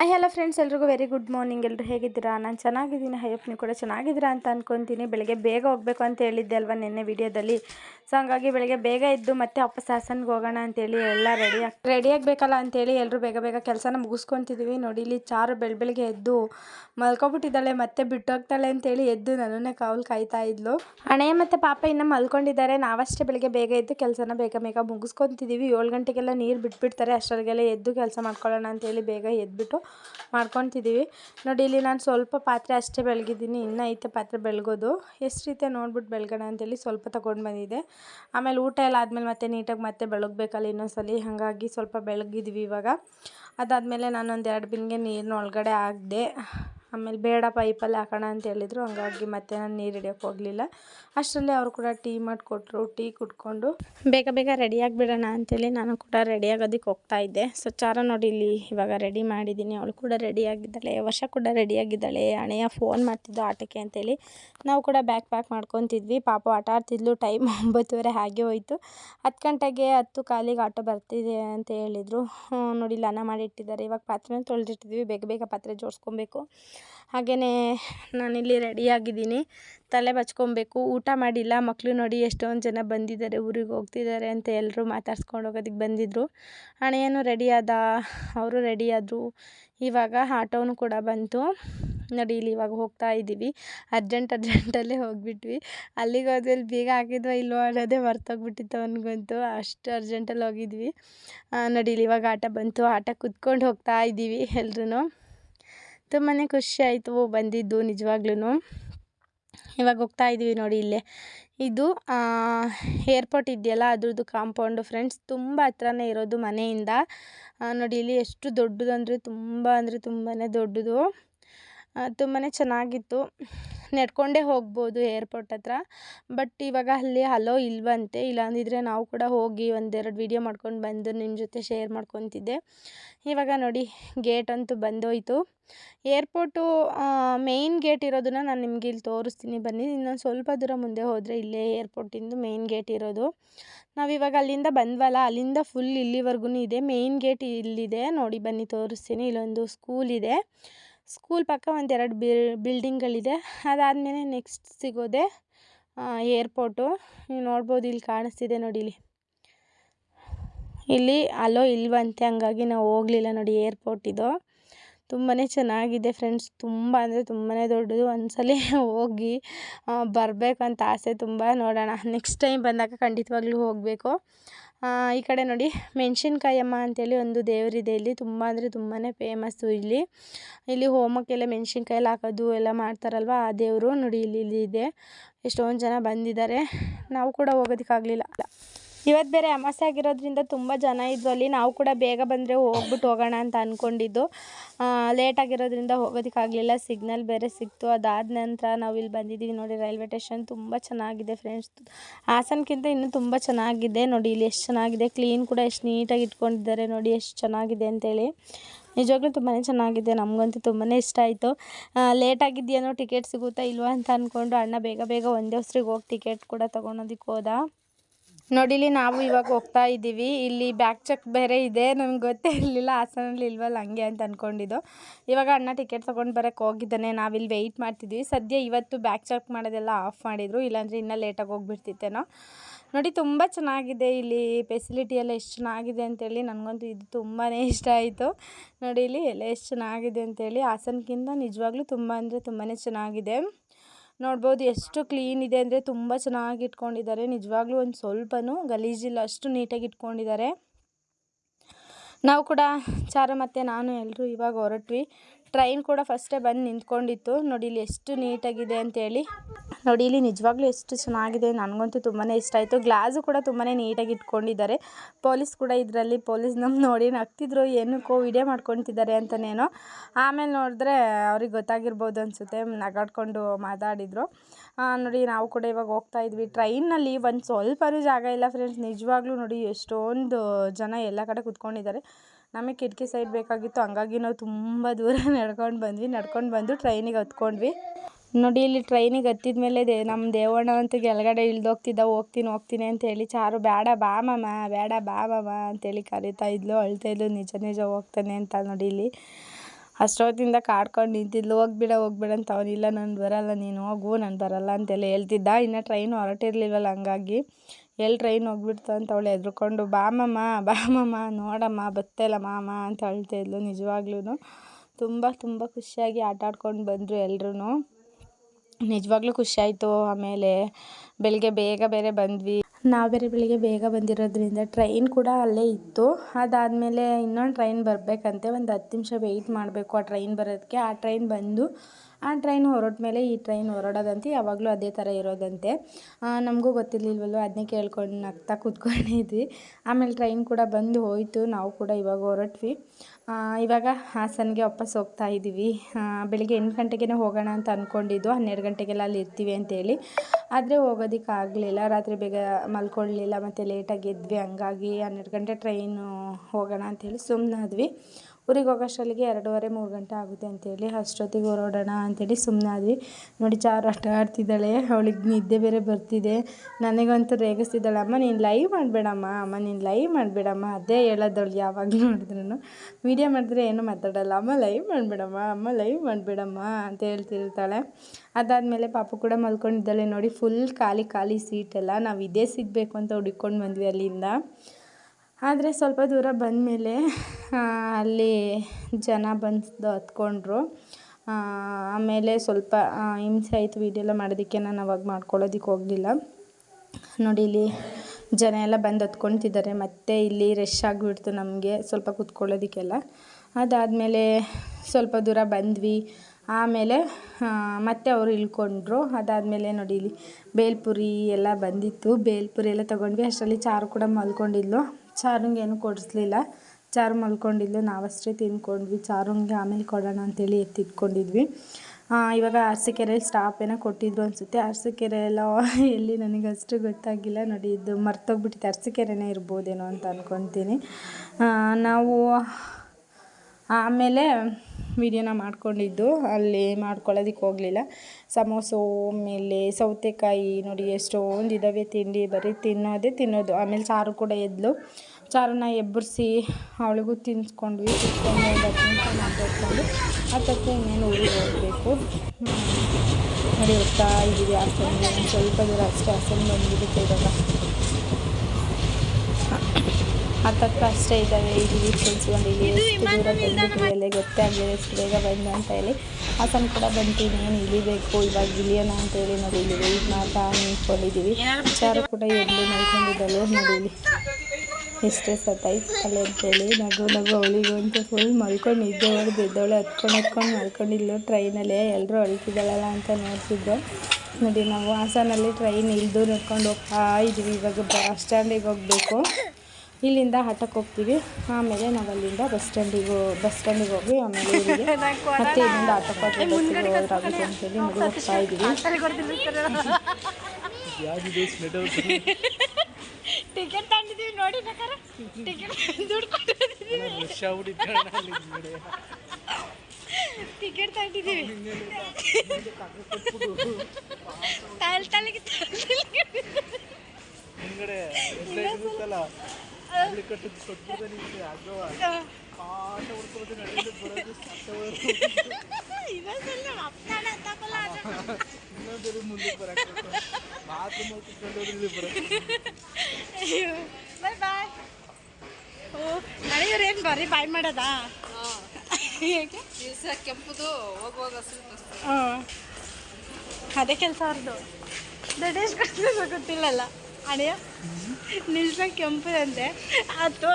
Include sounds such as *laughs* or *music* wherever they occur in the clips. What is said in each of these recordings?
I hello friends ಎಲ್ರಿಗೂ very good morning ಎಲ್ಲರೂ ಹೇಗಿದ್ದೀರಾ? ನಾನು ಚೆನ್ನಾಗಿದ್ದೀನಿ. ಹೈಪ್ ನೀವು ಕೂಡ ಚೆನ್ನಾಗಿದ್ದೀರಾ ಅಂತ ಅಂದ್ಕೊತೀನಿ ಬೆಳಗ್ಗೆ ಬೇಗ ಹೋಗಬೇಕು ಅಂತ ಹೇಳಿದ್ದೆ ಅಲ್ವಾ ನಿನ್ನೆ ವಿಡಿಯೋದಲ್ಲಿ. ಸೊ ಹಂಗಾಗಿ ಬೆಳಗ್ಗೆ ಬೇಗ ಇದ್ದು ಮತ್ತೆ ಅಪ್ಪ ಸಾಸನ್ಗೆ ಹೋಗೋಣ ಅಂತೇಳಿ ಎಲ್ಲ ರೆಡಿ ರೆಡಿ ಆಗಬೇಕಲ್ಲ ಅಂತೇಳಿ ಎಲ್ಲರೂ ಬೇಗ ಬೇಗ ಕೆಲಸನ ಮುಗಿಸ್ಕೊತಿದ್ದೀವಿ ನೋಡಿ ಇಲ್ಲಿ ಚಾರು ಬೆಳ ಬೆಳಗ್ಗೆ ಎದ್ದು ಮಲ್ಕೊಬಿಟ್ಟಿದ್ದಾಳೆ ಮತ್ತೆ ಬಿಟ್ಟೋಗ್ತಾಳೆ ಅಂತೇಳಿ ಎದ್ದು ನನ್ನನ್ನೇ ಕಾವಲು ಕಾಯ್ತಾ ಇದ್ಲು. ಹಣೆ ಮತ್ತೆ ಪಾಪ ಇನ್ನು ಮಲ್ಕೊಂಡಿದ್ದಾರೆ. ನಾವಷ್ಟೇ ಬೆಳಗ್ಗೆ ಬೇಗ ಎದ್ದು ಕೆಲಸನ ಬೇಗ ಬೇಗ ಮುಗಿಸ್ಕೊತಿದ್ದೀವಿ ಏಳು ಗಂಟೆಗೆಲ್ಲ ನೀರು ಬಿಟ್ಬಿಡ್ತಾರೆ. ಅಷ್ಟರಿಗೆಲ್ಲ ಎದ್ದು ಕೆಲಸ ಮಾಡ್ಕೊಳ್ಳೋಣ ಅಂತೇಳಿ ಬೇಗ ಎದ್ಬಿಟ್ಟು ಮಾಡ್ಕೊತಿದ್ದೀವಿ. ನೋಡಿ, ಇಲ್ಲಿ ನಾನು ಸ್ವಲ್ಪ ಪಾತ್ರೆ ಅಷ್ಟೇ ಬೆಳಗಿದ್ದೀನಿ. ಇನ್ನೂ ಐತೆ ಪಾತ್ರೆ ಬೆಳಗೋದು. ಎಷ್ಟೈತೆ ನೋಡ್ಬಿಟ್ಟು ಬೆಳಗೋಣ ಅಂತೇಳಿ ಸ್ವಲ್ಪ ತೊಗೊಂಡು ಬಂದಿದ್ದೆ. ಆಮೇಲೆ ಊಟ ಎಲ್ಲ ಆದಮೇಲೆ ಮತ್ತೆ ನೀಟಾಗಿ ಮತ್ತೆ ಬೆಳಗ್ಬೇಕಲ್ಲ ಇನ್ನೊಂದ್ಸಲಿ. ಹಾಗಾಗಿ ಸ್ವಲ್ಪ ಬೆಳಗಿದ್ವಿ ಇವಾಗ. ಅದಾದಮೇಲೆ ನಾನೊಂದು ಎರಡು ಬಿನ್ಗೆ ನೀರನ್ನ ಒಳಗಡೆ ಹಾಕಿದೆ. ಆಮೇಲೆ ಬೇಡ ಪೈಪಲ್ಲಿ ಹಾಕೋಣ ಅಂತ ಹೇಳಿದರು. ಹಂಗಾಗಿ ಮತ್ತೆ ನಾನು ನೀರು ಹಿಡಿಯೋಕ್ಕೆ ಹೋಗಲಿಲ್ಲ. ಅಷ್ಟರಲ್ಲೇ ಅವರು ಕೂಡ ಟೀ ಮಾಡಿಕೊಟ್ರು. ಟೀ ಕುಡ್ಕೊಂಡು ಬೇಗ ಬೇಗ ರೆಡಿಯಾಗಿ ಬಿಡೋಣ ಅಂತೇಳಿ ನಾನು ಕೂಡ ರೆಡಿಯಾಗೋದಕ್ಕೆ ಹೋಗ್ತಾ ಇದ್ದೆ. ಸೊ ಚಾರ ನೋಡಿ ಇಲ್ಲಿ ಇವಾಗ ರೆಡಿ ಮಾಡಿದ್ದೀನಿ. ಅವಳು ಕೂಡ ರೆಡಿಯಾಗಿದ್ದಾಳೆ ವರ್ಷ ಕೂಡ ರೆಡಿಯಾಗಿದ್ದಾಳೆ ಹಣೆಯ ಫೋನ್ ಮಾಡ್ತಿದ್ದು ಆಟಕ್ಕೆ ಅಂತೇಳಿ ನಾವು ಕೂಡ ಬ್ಯಾಕ್ ಪ್ಯಾಕ್ ಮಾಡ್ಕೊತಿದ್ವಿ. ಪಾಪ ಆಟ ಆಡ್ತಿದ್ಲು. ಟೈಮ್ *laughs* ಒಂಬತ್ತುವರೆ ಹಾಗೆ ಹೋಯಿತು. ಹತ್ತು ಗಂಟೆಗೆ ಹತ್ತು ಕಾಲಿಗೆ ಆಟೋ ಬರ್ತಿದೆ ಅಂತ ಹೇಳಿದರು. ನೋಡಿ, ಲನ ಮಾಡಿಟ್ಟಿದ್ದಾರೆ. ಇವಾಗ ಪಾತ್ರೆನ ತೊಳೆದಿಟ್ಟಿದ್ವಿ. ಬೇಗ ಬೇಗ ಪಾತ್ರೆ ಜೋಡಿಸ್ಕೊಬೇಕು. ಹಾಗೆಯೇ ನಾನಿಲ್ಲಿ ರೆಡಿಯಾಗಿದ್ದೀನಿ ತಲೆ ಬಚ್ಕೊಬೇಕು. ಊಟ ಮಾಡಿಲ್ಲ. ಮಕ್ಕಳು ನೋಡಿ ಎಷ್ಟೊಂದು ಜನ ಬಂದಿದ್ದಾರೆ, ಊರಿಗೆ ಹೋಗ್ತಿದ್ದಾರೆ ಅಂತ ಎಲ್ಲರೂ ಮಾತಾಡ್ಸ್ಕೊಂಡು ಹೋಗೋದಕ್ಕೆ ಬಂದಿದ್ದರು ಹಣೆಯನ್ನು ರೆಡಿಯಾದ ಅವರು ರೆಡಿಯಾದರು ಇವಾಗ ಆಟೋನು ಕೂಡ ಬಂತು. ನೋಡಿ ಇಲ್ಲಿ ಇವಾಗ ಹೋಗ್ತಾ ಇದ್ದೀವಿ. ಅರ್ಜೆಂಟ್ ಅರ್ಜೆಂಟಲ್ಲೇ ಹೋಗಿಬಿಟ್ವಿ. ಅಲ್ಲಿಗೆ ಹೋದಲ್ಲಿ ಬೀಗ ಹಾಕಿದ್ವ ಇಲ್ವೋ ಅನ್ನೋದೇ ಮರ್ತೋಗ್ಬಿಟ್ಟಿತ್ತು ಅವನಿಗಂತೂ. ಅಷ್ಟು ಅರ್ಜೆಂಟಲ್ಲಿ ಹೋಗಿದ್ವಿ. ನೋಡಿ ಇಲ್ಲಿ ಇವಾಗ ಆಟ ಬಂತು. ಆಟ ಕುತ್ಕೊಂಡು ಹೋಗ್ತಾ ಇದ್ದೀವಿ ಎಲ್ರೂ ತುಂಬಾ ಖುಷಿಯಾಯಿತು ಬಂದಿದ್ದು ನಿಜವಾಗ್ಲೂ ಇವಾಗ ಹೋಗ್ತಾ ಇದ್ದೀವಿ ನೋಡಿ ಇಲ್ಲೇ. ಇದು ಏರ್ಪೋರ್ಟ್ ಇದೆಯಲ್ಲ, ಅದ್ರದ್ದು ಕಾಂಪೌಂಡು ಫ್ರೆಂಡ್ಸ್ ತುಂಬ ಹತ್ರನೇ ಇರೋದು ಮನೆಯಿಂದ. ನೋಡಿ ಇಲ್ಲಿ ಎಷ್ಟು ದೊಡ್ಡದು ಅಂದರೆ ತುಂಬ ಅಂದರೆ ತುಂಬಾ ದೊಡ್ಡದು. ತುಂಬಾ ಚೆನ್ನಾಗಿತ್ತು. ನಡ್ಕೊಂಡೇ ಹೋಗ್ಬೋದು ಏರ್ಪೋರ್ಟ್ ಹತ್ರ. ಬಟ್ ಇವಾಗ ಅಲ್ಲಿ ಅಲೋ ಇಲ್ವಂತೆ. ಇಲ್ಲಾಂದಿದ್ರೆ ನಾವು ಕೂಡ ಹೋಗಿ ಒಂದೆರಡು ವೀಡಿಯೋ ಮಾಡ್ಕೊಂಡು ಬಂದು ನಿಮ್ಮ ಜೊತೆ ಶೇರ್ ಮಾಡ್ಕೊತಿದ್ದೆ. ಇವಾಗ ನೋಡಿ ಗೇಟ್ ಅಂತೂ ಬಂದೋಯ್ತು. ಏರ್ಪೋರ್ಟು ಮೇಯ್ನ್ ಗೇಟ್ ಇರೋದನ್ನ ನಾನು ನಿಮಗೆ ಇಲ್ಲಿ ತೋರಿಸ್ತೀನಿ ಬನ್ನಿ. ಇನ್ನೊಂದು ಸ್ವಲ್ಪ ದೂರ ಮುಂದೆ ಹೋದರೆ ಇಲ್ಲೇ ಏರ್ಪೋರ್ಟಿಂದು ಮೇಯ್ನ್ ಗೇಟ್ ಇರೋದು. ನಾವಿವಾಗ ಅಲ್ಲಿಂದ ಬಂದ್ವಲ್ಲ, ಅಲ್ಲಿಂದ ಫುಲ್ ಇಲ್ಲಿವರೆಗೂ ಇದೆ. ಮೇಯ್ನ್ ಗೇಟ್ ಇಲ್ಲಿದೆ. ನೋಡಿ ಬನ್ನಿ, ತೋರಿಸ್ತೀನಿ. ಇಲ್ಲೊಂದು ಸ್ಕೂಲ್ ಇದೆ. ಸ್ಕೂಲ್ ಪಕ್ಕ ಒಂದೆರಡು ಬಿಲ್ಡಿಂಗ್ಗಳಿದೆ. ಅದಾದ್ಮೇಲೆ ನೆಕ್ಸ್ಟ್ ಸಿಗೋದೆ ಏರ್ಪೋರ್ಟು. ನೀವು ನೋಡ್ಬೋದು ಇಲ್ಲಿ ಕಾಣಿಸ್ತಿದೆ ನೋಡಿ ಇಲ್ಲಿ. ಇಲ್ಲಿ ಅಲೋ ಇಲ್ವಂತೆ, ಹಂಗಾಗಿ ನಾವು ಹೋಗ್ಲಿಲ್ಲ ನೋಡಿ ಏರ್ಪೋರ್ಟ್ ಇದು. ತುಂಬಾ ಚೆನ್ನಾಗಿದೆ ಫ್ರೆಂಡ್ಸ್. ತುಂಬ ಅಂದರೆ ತುಂಬಾ ದೊಡ್ಡದು. ಒಂದ್ಸಲ *laughs* ಹೋಗಿ ಬರಬೇಕಂತ ಆಸೆ ತುಂಬ. ನೋಡೋಣ. ನೆಕ್ಸ್ಟ್ ಟೈಮ್ ಬಂದಾಗ ಖಂಡಿತವಾಗ್ಲೂ ಹೋಗಬೇಕು. ಈ ಕಡೆ ನೋಡಿ. ಮೆಣಸಿನ್ಕಾಯಮ್ಮ ಅಂತೇಳಿ ಒಂದು ದೇವರಿದೆ ಇಲ್ಲಿ. ತುಂಬ ಅಂದರೆ ತುಂಬಾ ಫೇಮಸ್ಸು ಇಲ್ಲಿ. ಇಲ್ಲಿ ಹೋಮಕ್ಕೆಲ್ಲ ಮೆಣಸಿನ್ಕಾಯಲ್ಲಿ ಹಾಕೋದು ಎಲ್ಲ ಮಾಡ್ತಾರಲ್ವ? ಆ ದೇವರು ನೋಡಿ ಇಲ್ಲಿ ಇಲ್ಲಿ ಇದೆ. ಎಷ್ಟೊಂದು ಜನ ಬಂದಿದ್ದಾರೆ. ನಾವು ಕೂಡ ಹೋಗೋದಕ್ಕಾಗಲಿಲ್ಲ. ಇವತ್ತು ಬೇರೆ ಅಮಾಸೆ ಆಗಿರೋದ್ರಿಂದ ತುಂಬ ಜನ ಇದ್ವು. ಅಲ್ಲಿ ನಾವು ಕೂಡ ಬೇಗ ಬಂದರೆ ಹೋಗ್ಬಿಟ್ಟು ಹೋಗೋಣ ಅಂತ ಅಂದ್ಕೊಂಡಿದ್ದು ಲೇಟ್ ಆಗಿರೋದ್ರಿಂದ ಹೋಗೋದಕ್ಕಾಗಲಿಲ್ಲ. ಸಿಗ್ನಲ್ ಬೇರೆ ಸಿಕ್ತು. ಅದಾದ ನಂತರ ನಾವು ಇಲ್ಲಿ ಬಂದಿದ್ದೀವಿ ನೋಡಿ ರೈಲ್ವೆ ಸ್ಟೇಷನ್ ತುಂಬ ಚೆನ್ನಾಗಿದೆ ಫ್ರೆಂಡ್ಸ್ ಹಾಸನಕ್ಕಿಂತ ಇನ್ನೂ ತುಂಬ ಚೆನ್ನಾಗಿದೆ ನೋಡಿ, ಇಲ್ಲಿ ಎಷ್ಟು ಚೆನ್ನಾಗಿದೆ. ಕ್ಲೀನ್ ಕೂಡ ಎಷ್ಟು ನೀಟಾಗಿ ಇಟ್ಕೊಂಡಿದ್ದಾರೆ ನೋಡಿ, ಎಷ್ಟು ಚೆನ್ನಾಗಿದೆ ಅಂತೇಳಿ. ನಿಜವಾಗ್ಲೂ ತುಂಬಾ ಚೆನ್ನಾಗಿದೆ. ನಮಗಂತೂ ತುಂಬಾ ಇಷ್ಟ ಆಯಿತು. ಲೇಟ್ ಆಗಿದೆಯೇನೋ ಟಿಕೆಟ್ ಸಿಗುತ್ತಾ ಇಲ್ವಾ ಅಂತ ಅಂದ್ಕೊಂಡು ಅಣ್ಣ ಬೇಗ ಬೇಗ ಒಂದೇ ಹೊಸ್ರಿಗೆ ಹೋಗಿ ಟಿಕೆಟ್ ಕೂಡ ತೊಗೊಳೋದಕ್ಕೆ ಹೋದ. ನೋಡಿಲಿ ನಾವು ಇವಾಗ ಹೋಗ್ತಾ ಇದ್ದೀವಿ. ಇಲ್ಲಿ ಬ್ಯಾಕ್ ಚೆಕ್ ಬೇರೆ ಇದೆ. ನಮ್ಗೆ ಗೊತ್ತೇ ಇರಲಿಲ್ಲ. ಹಾಸನಲ್ಲಿ ಇಲ್ವಲ್ಲ ಹಂಗೆ ಅಂತ ಅಂದ್ಕೊಂಡಿದ್ದು ಇವಾಗ ಅಣ್ಣ ಟಿಕೆಟ್ ತೊಗೊಂಡು ಬರೋಕ್ಕೆ ಹೋಗಿದ್ದಾನೆ. ನಾವಿಲ್ಲಿ ವೆಯ್ಟ್ ಮಾಡ್ತಿದ್ವಿ. ಸದ್ಯ ಇವತ್ತು ಬ್ಯಾಕ್ ಚೆಕ್ ಮಾಡೋದೆಲ್ಲ ಆಫ್ ಮಾಡಿದರು. ಇಲ್ಲಾಂದರೆ ಇನ್ನೂ ಲೇಟಾಗಿ ಹೋಗ್ಬಿಡ್ತಿತ್ತೇನೋ. ನೋಡಿ, ತುಂಬ ಚೆನ್ನಾಗಿದೆ ಇಲ್ಲಿ ಫೆಸಿಲಿಟಿ ಎಲ್ಲ ಎಷ್ಟು ಚೆನ್ನಾಗಿದೆ ಅಂತೇಳಿ. ನನಗಂತೂ ಇದು ತುಂಬಾ ಇಷ್ಟ ಆಯಿತು. ನೋಡಿ, ಇಲ್ಲಿ ಎಲ್ಲ ಎಷ್ಟು ಚೆನ್ನಾಗಿದೆ ಅಂತೇಳಿ. ಹಾಸನಕ್ಕಿಂತ ನಿಜವಾಗ್ಲೂ ತುಂಬ ಅಂದರೆ ತುಂಬಾ ಚೆನ್ನಾಗಿದೆ. ನೋಡ್ಬೋದು ಎಷ್ಟು ಕ್ಲೀನ್ ಇದೆ ಅಂದರೆ ತುಂಬ ಚೆನ್ನಾಗಿ ಇಟ್ಕೊಂಡಿದ್ದಾರೆ. ನಿಜವಾಗ್ಲೂ ಒಂದು ಸ್ವಲ್ಪನೂ ಗಲೀಜಿಲ್ಲ ಅಷ್ಟು ನೀಟಾಗಿ ಇಟ್ಕೊಂಡಿದ್ದಾರೆ. ನಾವು ಕೂಡ ಚಾರು ಮತ್ತು ನಾನು ಎಲ್ಲರೂ ಇವಾಗ ಹೊರಟ್ವಿ. ಟ್ರೈನ್ ಕೂಡ ಫಸ್ಟೇ ಬಂದು ನಿಂತ್ಕೊಂಡಿತ್ತು. ನೋಡಿ ಇಲ್ಲಿ ಎಷ್ಟು ನೀಟಾಗಿದೆ ಅಂತೇಳಿ. ನೋಡಿ ಇಲ್ಲಿ ನಿಜವಾಗ್ಲೂ ಎಷ್ಟು ಚೆನ್ನಾಗಿದೆ. ನನಗಂತೂ ತುಂಬಾ ಇಷ್ಟ ಆಯಿತು. ಗ್ಲಾಸು ಕೂಡ ತುಂಬಾ ನೀಟಾಗಿ ಇಟ್ಕೊಂಡಿದ್ದಾರೆ. ಪೊಲೀಸ್ ಕೂಡ ಇದರಲ್ಲಿ ಪೊಲೀಸ್ ನಮ್ಮ ನೋಡಿ ನಗ್ತಿದ್ರು. ಏನಕ್ಕೋ ವಿಡಿಯೋ ಮಾಡ್ಕೊತಿದ್ದಾರೆ ಅಂತನೇನೋ. ಆಮೇಲೆ ನೋಡಿದ್ರೆ ಅವ್ರಿಗೆ ಗೊತ್ತಾಗಿರ್ಬೋದು ಅನಿಸುತ್ತೆ. ನಗಾಡ್ಕೊಂಡು ಮಾತಾಡಿದರು. ನೋಡಿ ನಾವು ಕೂಡ ಇವಾಗ ಹೋಗ್ತಾ ಇದ್ವಿ. ಟ್ರೈನಲ್ಲಿ ಒಂದು ಸ್ವಲ್ಪನೂ ಜಾಗ ಇಲ್ಲ ಫ್ರೆಂಡ್ಸ್ ನಿಜವಾಗ್ಲೂ ನೋಡಿ ಎಷ್ಟೊಂದು ಜನ ಎಲ್ಲ ಕಡೆ ಕುತ್ಕೊಂಡಿದ್ದಾರೆ. ನಮಗೆ ಕಿಟಕಿ ಸೈಡ್ ಬೇಕಾಗಿತ್ತು. ಹಂಗಾಗಿ ನಾವು ತುಂಬ ದೂರ *laughs* ನಡ್ಕೊಂಡು ಬಂದ್ವಿ. ನಡ್ಕೊಂಡು ಬಂದು ಟ್ರೈನಿಗೆ ಹತ್ಕೊಂಡ್ವಿ. ನೋಡಿ ಇಲ್ಲಿ ಟ್ರೈನಿಗೆ ಹತ್ತಿದ ಮೇಲೆ ದೇ ನಮ್ಮ ದೇವಣ್ಣ ಅಂತೂ ಕೆಳಗಡೆ ಇಳ್ದೋಗ್ತಿದ್ದ. ಹೋಗ್ತೀನಿ ಹೋಗ್ತೀನಿ ಅಂತ ಹೇಳಿ ಚಾರು ಬೇಡ ಬಾ ಮಾಮ ಬೇಡ ಬಾ ಮಾಮ ಅಂತೇಳಿ ಕರೀತಾ ಇದ್ಲು. ಅಳ್ತಾ ಇದ್ಲು, ನಿಜ ನಿಜ ಹೋಗ್ತಾನೆ ಅಂತ ನೋಡಿ ಇಲ್ಲಿ ಅಷ್ಟೊತ್ತಿಂದ ಕಾಡ್ಕೊಂಡು ನಿಂತಿದ್ಲು. ಹೋಗ್ಬಿಡ ಹೋಗ್ಬಿಡ ಅಂತ ಅವನಿಲ್ಲ ನಾನು ಬರಲ್ಲ, ನೀನು ಹೋಗು, ನಾನು ಬರಲ್ಲ ಅಂತೆಲ್ಲ ಹೇಳ್ತಿದ್ದ. ಇನ್ನು ಟ್ರೈನ್ ಹೊರಟಿರ್ಲಿಲ್ವಲ್ಲ ಹಂಗಾಗಿ. ಎಲ್ಲಿ ಟ್ರೈನ್ ಹೋಗ್ಬಿಡ್ತು ಅಂತ ಅವಳು ಹೆದ್ರುಕೊಂಡು, ಬಾಮಮ್ಮ ಬಾಮಮ್ಮ, ನೋಡಮ್ಮ ಬತ್ತಲ್ಲ ಮಾಮ ಅಂತ ಅಳ್ತಾಯಿದ್ಲು ನಿಜವಾಗ್ಲೂ ತುಂಬ ತುಂಬ ಖುಷಿಯಾಗಿ ಆಟ ಆಡ್ಕೊಂಡು ಬಂದರು ಎಲ್ರೂ ನಿಜವಾಗ್ಲೂ ಖುಷಿಯಾಯಿತು. ಆಮೇಲೆ ಬೆಳಿಗ್ಗೆ ಬೇಗ ಬೇರೆ ಬಂದ್ವಿ. ನಾವು ಬೇರೆ ಬೆಳಿಗ್ಗೆ ಬೇಗ ಬಂದಿರೋದ್ರಿಂದ ಟ್ರೈನ್ ಕೂಡ ಅಲ್ಲೇ ಇತ್ತು. ಅದಾದಮೇಲೆ ಇನ್ನೊಂದು ಟ್ರೈನ್ ಬರಬೇಕಂತೆ. ಒಂದು ಹತ್ತು ನಿಮಿಷ ವೆಯ್ಟ್ ಮಾಡಬೇಕು ಆ ಟ್ರೈನ್ ಬರೋದಕ್ಕೆ ಆ ಟ್ರೈನ್ ಬಂದು ಆ ಟ್ರೈನ್ ಹೊರಟ ಮೇಲೆ ಈ ಟ್ರೈನ್ ಹೊರಡೋದಂತೆ ಯಾವಾಗಲೂ ಅದೇ ಥರ ಇರೋದಂತೆ. ನಮಗೂ ಗೊತ್ತಿರಲಿಲ್ವಲ್ವ ಅದನ್ನೇ ಕೇಳ್ಕೊಂಡು ನಗ್ತಾ ಕೂತ್ಕೊಂಡಿದ್ವಿ. ಆಮೇಲೆ ಟ್ರೈನ್ ಕೂಡ ಬಂದು ಹೋಯಿತು, ನಾವು ಕೂಡ ಇವಾಗ ಹೊರಟ್ವಿ. ಇವಾಗ ಹಾಸನ್ಗೆ ವಾಪಸ್ ಹೋಗ್ತಾ ಇದ್ದೀವಿ. ಬೆಳಿಗ್ಗೆ ಎಂಟು ಗಂಟೆಗೆ ಹೋಗೋಣ ಅಂತ ಅಂದ್ಕೊಂಡಿದ್ದು ಹನ್ನೆರಡು ಗಂಟೆಗೆಲ್ಲ ಅಲ್ಲಿ ಇರ್ತೀವಿ ಅಂತೇಳಿ. ಆದರೆ ಹೋಗೋದಕ್ಕೆ ಆಗಲಿಲ್ಲ ರಾತ್ರಿ ಬೇಗ ಮಲ್ಕೊಳ್ಳಲಿಲ್ಲ ಮತ್ತು ಲೇಟಾಗಿ ಎದ್ವಿ. ಹಂಗಾಗಿ ಹನ್ನೆರಡು ಗಂಟೆ ಟ್ರೈನು ಹೋಗೋಣ ಅಂತೇಳಿ ಸುಮ್ಮನಾದ್ವಿ ಊರಿಗೆ ಹೋಗೋಷ್ಟರಲ್ಲಿಗೆ ಎರಡೂವರೆ, ಮೂರು ಗಂಟೆ ಆಗುತ್ತೆ ಅಂತೇಳಿ ಅಷ್ಟೊತ್ತಿಗೆ ಹೊರಡೋಣ ಅಂತೇಳಿ ಸುಮ್ಮನಾದ್ವಿ ನೋಡಿ ಚಾರು ಆಟ ಆಡ್ತಿದ್ದಾಳೆ, ಅವಳಿಗೆ ನಿದ್ದೆ ಬೇರೆ ಬರ್ತಿದೆ. ನನಗಂತೂ ರೇಗಿಸ್ತಿದ್ದಾಳೆ, ಅಮ್ಮ ನೀನು ಲೈವ್ ಮಾಡಬೇಡಮ್ಮ, ಅಮ್ಮ ನೀನು ಲೈವ್ ಮಾಡಬೇಡಮ್ಮ, ಅದೇ ಹೇಳೋದವಳು ಯಾವಾಗಲೂ ನೋಡಿದ್ರೂ ವೀಡಿಯೋ ಮಾಡಿದ್ರೆ ಏನೂ ಮಾತಾಡಲ್ಲ, ಅಮ್ಮ ಲೈವ್ ಮಾಡಬೇಡಮ್ಮ, ಅಮ್ಮ ಲೈವ್ ಮಾಡಬೇಡಮ್ಮ ಅಂತ ಹೇಳ್ತಿರ್ತಾಳೆ. ಅದಾದಮೇಲೆ ಪಾಪು ಕೂಡ ಮಲ್ಕೊಂಡಿದ್ದಾಳೆ. ನೋಡಿ ಫುಲ್ ಖಾಲಿ ಖಾಲಿ ಸೀಟೆಲ್ಲ ನಾವು ಇದೇ ಸಿಗಬೇಕು ಅಂತ ಹುಡುಕೊಂಡು ಬಂದ್ವಿ ಅಲ್ಲಿಂದ. ಆದರೆ ಸ್ವಲ್ಪ ದೂರ ಬಂದಮೇಲೆ ಅಲ್ಲಿ ಜನ ಬಂದು ಹತ್ಕೊಂಡ್ರು. ಆಮೇಲೆ ಸ್ವಲ್ಪ ಹಿಂಸೆ ಆಯಿತು ವೀಡಿಯೋ ಎಲ್ಲ ಮಾಡೋದಕ್ಕೆ ನಾನು ಅವಾಗ ಮಾಡ್ಕೊಳ್ಳೋದಕ್ಕೆ ಹೋಗಲಿಲ್ಲ. ನೋಡಿ ಇಲ್ಲಿ ಜನ ಎಲ್ಲ ಬಂದು ಹತ್ಕೊತಿದ್ದಾರೆ. ಮತ್ತೆ ಇಲ್ಲಿ ರಶ್ ಆಗಿಬಿಡ್ತು ನಮಗೆ ಸ್ವಲ್ಪ ಕುತ್ಕೊಳ್ಳೋದಕ್ಕೆಲ್ಲ. ಅದಾದಮೇಲೆ ಸ್ವಲ್ಪ ದೂರ ಬಂದ್ವಿ. ಆಮೇಲೆ ಮತ್ತೆ ಅವರು ಇಳ್ಕೊಂಡ್ರು. ಅದಾದಮೇಲೆ ನೋಡಿ ಇಲ್ಲಿ ಬೇಲ್ಪುರಿ ಎಲ್ಲ ಬಂದಿತ್ತು. ಬೇಲ್ಪುರಿ ಎಲ್ಲ ತೊಗೊಂಡ್ವಿ. ಅಷ್ಟರಲ್ಲಿ ಚಾರು ಕೂಡ ಮಲ್ಕೊಂಡಿದ್ಲು. ಚಾರುಂಗೆ ಏನು ಕೊಡಿಸ್ಲಿಲ್ಲ. ಚಾರು ಮಲ್ಕೊಂಡಿದ್ಲು. ನಾವಷ್ಟೇ ತಿನ್ಕೊಂಡ್ವಿ ಚಾರುಂಗೆ ಆಮೇಲೆ ಕೊಡೋಣ ಅಂತೇಳಿ ಎತ್ತಿಟ್ಕೊಂಡಿದ್ವಿ. ಇವಾಗ ಅರಸೀಕೆರೆಯಲ್ಲಿ ಸ್ಟಾಪ್ ಏನೋ ಕೊಟ್ಟಿದ್ರು ಅನಿಸುತ್ತೆ. ಅರಸೀಕೆರೆ ಎಲ್ಲ *laughs* ಎಲ್ಲಿ ನನಗೆ ಅಷ್ಟು ಗೊತ್ತಾಗಿಲ್ಲ. ನೋಡಿ, ಇದು ಮರ್ತೋಗ್ಬಿಟ್ಟಿತ್ತು ಅರಸೀಕೆರೆನೇ ಇರ್ಬೋದೇನೋ ಅಂತ ಅಂದ್ಕೊತೀನಿ ನಾವು ಆಮೇಲೆ ವಿಡಿಯೋನ ಮಾಡ್ಕೊಂಡಿದ್ದು, ಅಲ್ಲಿ ಮಾಡ್ಕೊಳ್ಳೋದಕ್ಕೆ ಹೋಗಲಿಲ್ಲ. ಸಮೋಸ, ಆಮೇಲೆ ಸೌತೆಕಾಯಿ ನೋಡಿ ಎಷ್ಟೊಂದು ಇದ್ದಾವೆ ತಿಂಡಿ ಬರೀ ತಿನ್ನೋದೇ ತಿನ್ನೋದು. ಆಮೇಲೆ ಸಾರು ಕೂಡ ಎದ್ಲು. ಚಾರನ್ನ ಎಬ್ಬರಿಸಿ ಅವಳಿಗೂ ತಿನ್ನಿಸ್ಕೊಂಡ್ವಿ ನಿಮಿಷ ಮಾತಾಡ್ಕೊಂಡು ಹತ್ತಕ್ಕೆ ಇನ್ನೇನು ಊರಿಗೆ ಹೋಗಬೇಕು. ನೋಡಿ ಹೋಗ್ತಾ ಇದ್ದೀವಿ ಹಾಸನ್ಗೆ ಸ್ವಲ್ಪ ದೂರ ಅಷ್ಟೇ. ಹಾಸನ್ ಬಂದ್ಬಿಡುತ್ತೆ ಇವಾಗ. ಹತ್ತತ್ರ ಅಷ್ಟೇ ಇದ್ದಾವೆ. ಇಲ್ಲಿ ಬಂದ್ಬಿಟ್ಟಿವಿ ಅಲ್ಲಿ ಗೊತ್ತೇ ಆಗಲಿಲ್ಲ ಎಷ್ಟು ಬೇಗ ಬಂದ ಅಂತ ಹೇಳಿ. ಹಾಸನ ಕೂಡ ಬಂತೀನಿ ಏನು ಇಳಿಬೇಕು ಇವಾಗ ಇಳಿಯೋಣ ಅಂತೇಳಿ ನೋಡಿ ಇಲ್ಲಿ ವೆಯ್ಟ್ ಮಾಡ್ತಾ ನಿಂತ್ಕೊಂಡಿದ್ದೀವಿ. ವಿಚಾರ ಕೂಡ ಎಲ್ಲಿ ಮಲ್ಕೊಂಡಿದ್ದಾಳೆ ನೋಡಿ ಇಲ್ಲಿ. ಎಷ್ಟೇ ಸತಾಯಿಸ್ತಾಳೆ ಅಂತೇಳಿ ನಗು ನಗು ಅವಳಿಗೂ ಅಂತ ಫುಲ್ ಮಲ್ಕೊಂಡು ಇದ್ದವಳು ಬಿದ್ದವಳು ಹತ್ಕೊಂಡು ಹತ್ಕೊಂಡು ಮಲ್ಕೊಂಡಿಲ್ಲ ಟ್ರೈನಲ್ಲೇ ಎಲ್ಲರೂ ಅಳ್ತಿದ್ದಾಳಲ್ಲ ಅಂತ ನೋಡ್ತಿದ್ದೆ ನೋಡಿ ನಾವು ಹಾಸನಲ್ಲಿ ಟ್ರೈನ್ ಇಳಿದು ನೋಡ್ಕೊಂಡು ಹೋಗ್ತಾ ಇದ್ದೀವಿ. ಇವಾಗ ಬಸ್ ಸ್ಟ್ಯಾಂಡಿಗೆ ಹೋಗಬೇಕು. ಇಲ್ಲಿಂದ ಹಠಕ್ಕೆ ಹೋಗ್ತೀವಿ. ಆಮೇಲೆ ನಾವು ಅಲ್ಲಿಂದ ಬಸ್ ಸ್ಟ್ಯಾಂಡಿಗೆ ಬಸ್ ಸ್ಟ್ಯಾಂಡಿಗೆ ಹೋಗಿ ಆಮೇಲೆ ಊರಿಗೆ *laughs* ಮತ್ತೆ ಇಲ್ಲಿಂದ ಹಠಕ್ಕೆ ಹೋಗಿ ಬಸ್ಸಿಗೆ ಹೋದ್ರಾಗುತ್ತೆ ಹೋಗ್ತಾ ಇದ್ದೀವಿ. ಟಿಕೆಟ್ *laughs* ತಗೊಂಡಿದ್ದೀವಿ ನೋಡಿ ಬೇಕಾರೆ ಟಿಕೆಟ್ ದುಡ್ಡು ಕೊಟ್ಟಿದ್ದೀವಿ ಟಿಕೆಟ್ ತಗೊಂಡಿದ್ದೀವಿ ತಾಲ್ ತಲೆಗೆ ಬಾಯ್ ಬಾಯ್ ಓ ನಡೆಯೋರು ಏನು ಬರೀ ಬಾಯ್ ಮಾಡೋದಾ ಹೇಗೆ ದಿವಸ ಕೆಂಪುದು ಹೋಗುವಾಗ ಅದೇ ಕೆಲಸ ಅವ್ರದ್ದು ಕಟ್ಟಿದ್ರೆ ಗೊತ್ತಿಲ್ಲಲ್ಲ. ಅಣೆಯ ನಿಲ್ಸ ಕೆಂಪದಂತೆ. ಅದು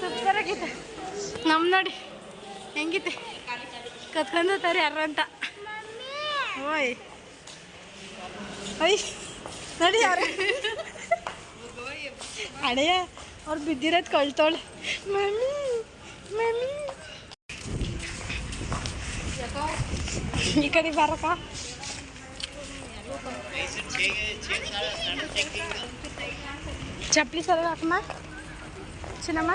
ಸೂಪರ್ ಆಗಿದೆ ನಮ್ಮ ನೋಡಿ ಹೆಂಗಿದೆ ಕತ್ಕೊಂಡು ತರಿ ಯಾರು ಅಂತ. ಓಯ್. ಅಯ್ ನೋಡಿ ಯಾರು. ಅಡೆಯ ಅವ್ರು ಬಿದ್ದಿರೋದು ಕಳ್ತೋಳೆ. Mummy mummy. ಈ ಕಡೆ ಬರಕ ಚಪ್ಪಲಿ ಸರ ಚಿನ್ನಮ್ಮ?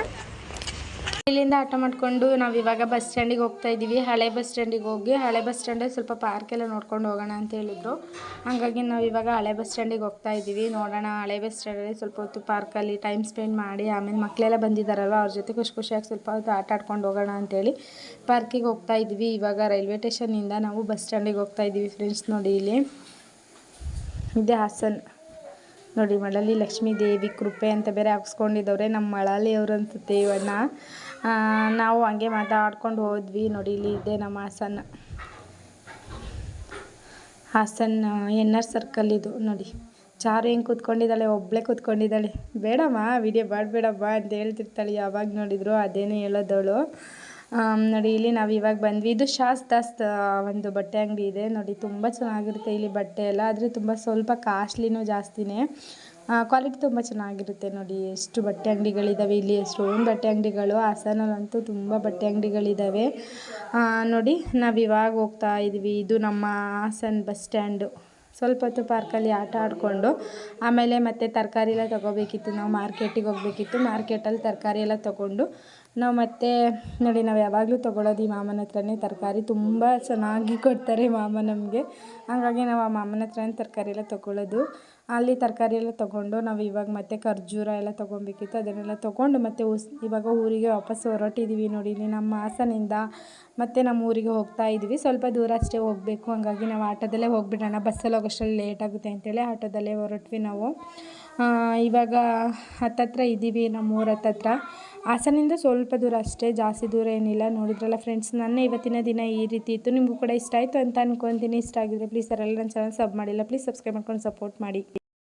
ಇಲ್ಲಿಂದ ಆಟೋ ಮಾಡ್ಕೊಂಡು ನಾವು ಇವಾಗ ಬಸ್ ಸ್ಟ್ಯಾಂಡಿಗೆ ಹೋಗ್ತಾ ಇದ್ದೀವಿ. ಹಳೆ ಬಸ್ ಸ್ಟ್ಯಾಂಡಿಗೆ ಹೋಗಿ, ಹಳೆ ಬಸ್ ಸ್ಟ್ಯಾಂಡಲ್ಲಿ ಸ್ವಲ್ಪ ಪಾರ್ಕ್ ಎಲ್ಲ ನೋಡ್ಕೊಂಡು ಹೋಗೋಣ ಅಂತ ಹೇಳಿದ್ರು. ಹಾಗಾಗಿ ನಾವು ಇವಾಗ ಹಳೆ ಬಸ್ ಸ್ಟ್ಯಾಂಡಿಗೆ ಹೋಗ್ತಾ ಇದ್ದೀವಿ. ನೋಡೋಣ, ಹಳೆ ಬಸ್ ಸ್ಟ್ಯಾಂಡಲ್ಲಿ ಸ್ವಲ್ಪ ಹೊತ್ತು ಪಾರ್ಕಲ್ಲಿ ಟೈಮ್ ಸ್ಪೆಂಡ್ ಮಾಡಿ, ಆಮೇಲೆ ಮಕ್ಕಳೆಲ್ಲ ಬಂದಿದ್ದಾರಲ್ವ ಅವ್ರ ಜೊತೆ ಖುಷಿ ಖುಷಿಯಾಗಿ ಸ್ವಲ್ಪ ಹೊತ್ತು ಆಟ ಆಡ್ಕೊಂಡು ಹೋಗೋಣ ಅಂತೇಳಿ ಪಾರ್ಕಿಗೆ ಹೋಗ್ತಾ ಇದ್ವಿ ಇವಾಗ ರೈಲ್ವೆ ಸ್ಟೇಷನಿಂದ ನಾವು ಬಸ್ ಸ್ಟ್ಯಾಂಡಿಗೆ ಹೋಗ್ತಾ ಇದ್ದೀವಿ ಫ್ರೆಂಡ್ಸ್ ನೋಡಿ ಇಲ್ಲಿ. ಇದೆ ಹಾಸನ್. ನೋಡಿ ಮಳಲಿ ಲಕ್ಷ್ಮೀ ದೇವಿ ಕೃಪೆ ಅಂತ ಬೇರೆ ಹಾಕ್ಸ್ಕೊಂಡಿದ್ದವ್ರೆ ನಮ್ಮ ಮಳಲಿ ಅವರು ಅನ್ಸುತ್ತೆ ಆ, ನಾವು ಹಂಗೆ ಮಾತಾಡ್ಕೊಂಡು ಹೋದ್ವಿ. ನೋಡಿ ಇಲ್ಲಿ ಇದೆ ನಮ್ಮ Hassan. Hassan N R circle ಇದು. ನೋಡಿ ಚಾರು ಹೆಂಗೆ ಕೂತ್ಕೊಂಡಿದ್ದಾಳೆ? ಒಬ್ಬಳೇ ಕೂತ್ಕೊಂಡಿದ್ದಾಳೆ. ಬೇಡಮ್ಮ ವಿಡಿಯೋ ಮಾಡಬೇಡಮ್ಮ ಅಂತ ಹೇಳ್ತಿರ್ತಾಳೆ. ಯಾವಾಗ ನೋಡಿದ್ರು ಅದೇನೇ ಹೇಳೋದವಳು. ನೋಡಿ, ಇಲ್ಲಿ ನಾವು ಇವಾಗ ಬಂದ್ವಿ. ಇದು ಶಾಸ್ತಾಸ್ ಒಂದು ಬಟ್ಟೆ ಅಂಗಡಿ ಇದೆ. ನೋಡಿ, ತುಂಬ ಚೆನ್ನಾಗಿರುತ್ತೆ ಇಲ್ಲಿ ಬಟ್ಟೆ ಎಲ್ಲ. ಆದರೆ ತುಂಬ ಸ್ವಲ್ಪ ಕಾಸ್ಟ್ಲಿನೂ ಜಾಸ್ತಿನೇ. ಕ್ವಾಲಿಟಿ ತುಂಬ ಚೆನ್ನಾಗಿರುತ್ತೆ. ನೋಡಿ, ಎಷ್ಟು ಬಟ್ಟೆ ಅಂಗಡಿಗಳಿದ್ದಾವೆ ಇಲ್ಲಿ. ಎಷ್ಟೊಂದು ಬಟ್ಟೆ ಅಂಗಡಿಗಳು. ಹಾಸನಲ್ಲಂತೂ ತುಂಬ ಬಟ್ಟೆ ಅಂಗಡಿಗಳಿದ್ದಾವೆ ನೋಡಿ, ನಾವು ಇವಾಗ ಹೋಗ್ತಾ ಇದ್ವಿ. ಇದು ನಮ್ಮ ಹಾಸನ್ ಬಸ್ ಸ್ಟ್ಯಾಂಡು. ಸ್ವಲ್ಪ ಹೊತ್ತು ಪಾರ್ಕಲ್ಲಿ ಆಟ ಆಡಿಕೊಂಡು ಆಮೇಲೆ ಮತ್ತೆ ತರಕಾರಿ ಎಲ್ಲ ತೊಗೋಬೇಕಿತ್ತು. ನಾವು ಮಾರ್ಕೆಟಿಗೆ ಹೋಗಬೇಕಿತ್ತು. ಮಾರ್ಕೆಟಲ್ಲಿ ತರಕಾರಿ ಎಲ್ಲ ತೊಗೊಂಡು ನಾವು ಮತ್ತೆ, ನೋಡಿ, ನಾವು ಯಾವಾಗಲೂ ತೊಗೊಳೋದು ಈ ಮಾಮನ ಹತ್ರನೇ. ತರಕಾರಿ ತುಂಬ ಚೆನ್ನಾಗಿ ಕೊಡ್ತಾರೆ ಮಾಮ ನಮಗೆ. ಹಾಗಾಗಿ ನಾವು ಆ ಮಾಮನ ಹತ್ರನೇ ತರಕಾರಿ ಎಲ್ಲ ತೊಗೊಳ್ಳೋದು ಅಲ್ಲಿ ತರಕಾರಿ ಎಲ್ಲ ತೊಗೊಂಡು ನಾವು ಇವಾಗ ಮತ್ತೆ ಖರ್ಜೂರ ಎಲ್ಲ ತೊಗೊಬೇಕಿತ್ತು, ಅದನ್ನೆಲ್ಲ ತೊಗೊಂಡು ಮತ್ತೆ ಉಸ್, ಇವಾಗ ಊರಿಗೆ ವಾಪಸ್ ಹೊರಟಿದ್ದೀವಿ ನೋಡಿ, ಇಲ್ಲಿ ನಮ್ಮ ಹಾಸನಿಂದ ಮತ್ತೆ ನಮ್ಮ ಊರಿಗೆ ಹೋಗ್ತಾ ಇದ್ವಿ ಸ್ವಲ್ಪ ದೂರ ಅಷ್ಟೇ ಹೋಗಬೇಕು, ಹಂಗಾಗಿ ನಾವು ಆಟೋದಲ್ಲೇ ಹೋಗ್ಬಿಡೋಣ. ಬಸ್ಸಲ್ಲಿ ಹೋಗೋಷ್ಟರಲ್ಲಿ ಲೇಟ್ ಆಗುತ್ತೆ ಅಂತೇಳಿ ಆಟೋದಲ್ಲೇ ಹೊರಟ್ವಿ ನಾವು. ಇವಾಗ ಹತ್ತತ್ರ ಇದ್ದೀವಿ ನಮ್ಮ ಊರ ಹತ್ತತ್ರ. ಹಾಸನಿಂದ ಸ್ವಲ್ಪ ದೂರ ಅಷ್ಟೇ, ಜಾಸ್ತಿ ದೂರ ಏನಿಲ್ಲ. ನೋಡಿದ್ರಲ್ಲ ಫ್ರೆಂಡ್ಸ್ ನನ್ನ ಇವತ್ತಿನ ದಿನ ಈ ರೀತಿ ಇತ್ತು. ನಿಮಗೂ ಕೂಡ ಇಷ್ಟ ಆಯಿತು ಅಂತ ಅನ್ಕೊಂತೀನಿ. ಇಷ್ಟ ಆಗಿದ್ರೆ ಪ್ಲೀಸ್ ಯಾರೆಲ್ಲ ನನ್ನ ಚಾನಲ್ ಸಬ್ ಮಾಡಿಲ್ಲ. ಪ್ಲೀಸ್ ಸಬ್ಸ್ಕ್ರೈಬ್ ಮಾಡ್ಕೊಂಡು ಸಪೋರ್ಟ್ ಮಾಡಿ.